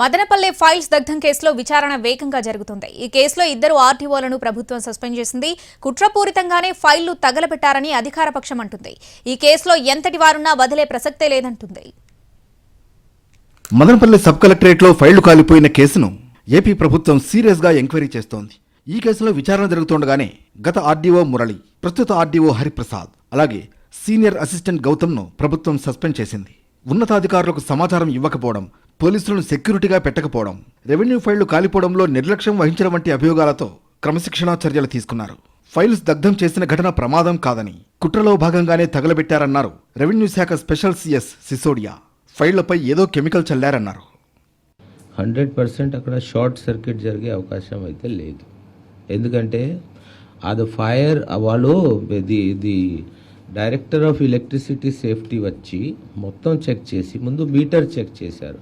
Madanapalle files దగ్ధం కేసులో విచారణ వేగంగా జరుగుతుంది. ఈ కేసులో ఇద్దరు ఆర్టీఓలను ప్రభుత్వం సస్పెండ్ చేసింది. కుట్రపూరితంగానే ఫైళ్ళు తగలబెట్టారని అధికార పక్షం అంటుంది. ఈ కేసులో ఎంతటి వారున్నా వదిలే ప్రసక్తే లేదంటుంది. మదనపల్లి సబ్ కలెక్టరేట్లో ఫైళ్ళు కాలిపోయిన కేసును ఏపీ ప్రభుత్వం సీరియస్గా ఎంక్వైరీ చేస్తోంది. ఈ కేసులో విచారణ జరుగుతుండగానే గత ఆర్డీఓ మురళి ప్రస్తుత ఆర్డీఓ హరిప్రసాద్ అలాగే సీనియర్ అసిస్టెంట్ గౌతమ్ను ప్రభుత్వం సస్పెండ్ చేసింది. ఉన్నతాధికారులకు సమాచారం ఇవ్వకపోవడం పోలీసులను సెక్యూరిటీగా పెట్టకపోవడం రెవెన్యూ ఫైళ్ళు కాలిపోవడంలో నిర్లక్ష్యం వహించడం వంటి అభియోగాలతో క్రమశిక్షణా చర్యలు తీసుకున్నారు. ఫైల్స్ దగ్ధం చేసిన ఘటన ప్రమాదం కాదని కుట్రలో భాగంగానే తగలబెట్టారన్నారు రెవెన్యూ శాఖ స్పెషల్ సిఎస్ సిసోడియా. ఫైళ్ళపై ఏదో కెమికల్ చల్లారన్నారు. హండ్రెడ్ పర్సెంట్ అక్కడ షార్ట్ సర్క్యూట్ జరిగే అవకాశం అయితే లేదు. ఎందుకంటే అది ఫైర్ వాళ్ళు the the director of electricity safety వచ్చి మొత్తం చెక్ చేసి ముందు మీటర్ చెక్ చేశారు.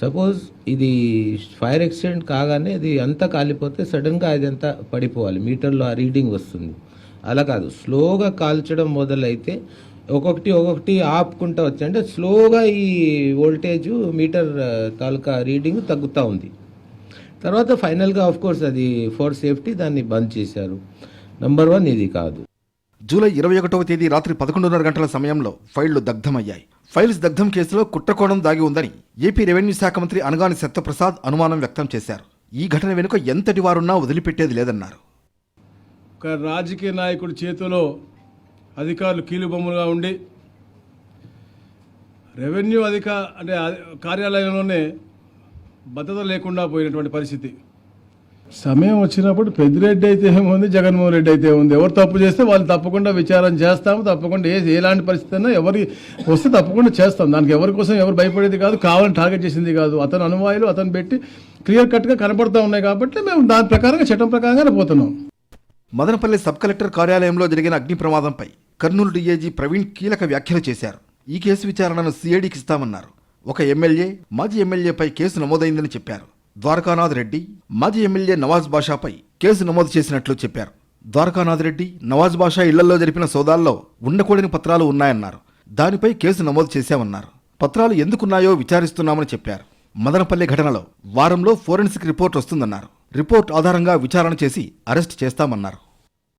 సపోజ్ ఇది ఫైర్ యాక్సిడెంట్ కాగానే ఇది అంతా కాలిపోతే సడన్గా అది అంతా పడిపోవాలి. మీటర్లో ఆ రీడింగ్ వస్తుంది. అలా కాదు. స్లోగా కాల్చడం మొదలైతే ఒక్కొక్కటి ఒక్కొక్కటి ఆపుకుంటా వచ్చి అంటే స్లోగా ఈ వోల్టేజ్ మీటర్ తాలూకా రీడింగ్ తగ్గుతూ ఉంది. తర్వాత ఫైనల్గా కోర్స్ అది ఫోర్ సేఫ్టీ దాన్ని బంద్ చేశారు. నంబర్ వన్ ఇది కాదు. జూలై ఇరవై ఒకటవ తేదీ రాత్రి పదకొండున్నర గంటల సమయంలో ఫైళ్ళు దగ్ధమయ్యాయి. ఫైల్స్ దగ్ధం కేసులో కుట్రకోణం దాగి ఉందని ఏపీ రెవెన్యూ శాఖ మంత్రి అనగాని సత్యప్రసాద్ అనుమానం వ్యక్తం చేశారు. ఈ ఘటన వెనుక ఎంతటి వారున్నా వదిలిపెట్టేది లేదన్నారు. ఒక రాజకీయ నాయకుడి చేతిలో అధికారులు కీలుబొమ్మలుగా ఉండి రెవెన్యూ అధిక అంటే కార్యాలయంలోనే భద్రత లేకుండా పోయినటువంటి పరిస్థితి. సమయం వచ్చినప్పుడు పెద్దిరెడ్డి అయితే ఏముంది? జగన్మోహన్ రెడ్డి అయితే ఉంది ఎవరు తప్పు చేస్తే వాళ్ళు తప్పకుండా విచారం చేస్తాము. తప్పకుండా ఏ ఎలాంటి పరిస్థితి అయినా ఎవరి వస్తే తప్పకుండా చేస్తాం. దానికి ఎవరి కోసం ఎవరు భయపడేది కాదు కావాలని టార్గెట్ చేసింది కాదు. అతను అనువాయులు అతను పెట్టి క్లియర్ కట్గా కనబడుతూ ఉన్నాయి కాబట్టి మేము దాని ప్రకారంగా చట్టం ప్రకారంగానే పోతున్నాం. మదనపల్లి సబ్ కలెక్టర్ కార్యాలయంలో జరిగిన అగ్ని ప్రమాదంపై కర్నూలు డీఏజీ ప్రవీణ్ కీలక వ్యాఖ్యలు చేశారు. ఈ కేసు విచారణను సిఐడికి ఇస్తామన్నారు. ఒక ఎమ్మెల్యే మాజీ ఎమ్మెల్యేపై కేసు నమోదైందని చెప్పారు. ద్వారకానాథ్ రెడ్డి మాజీ ఎమ్మెల్యే నవాజ్ బాషాపై కేసు నమోదు చేసినట్లు చెప్పారు. ద్వారకానాథ్ రెడ్డి నవాజ్ బాషా ఇళ్ళలో జరిపిన సోదాల్లో ఉండకూడని పత్రాలు ఉన్నాయన్నారు. దానిపై కేసు నమోదు చేశామన్నారు. పత్రాలు ఎందుకున్నాయో విచారిస్తున్నామని చెప్పారు. మదనపల్లి ఘటనలో వారంలో ఫోరెన్సిక్ రిపోర్ట్ వస్తుందన్నారు. రిపోర్ట్ ఆధారంగా విచారణ చేసి అరెస్ట్ చేస్తామన్నారు.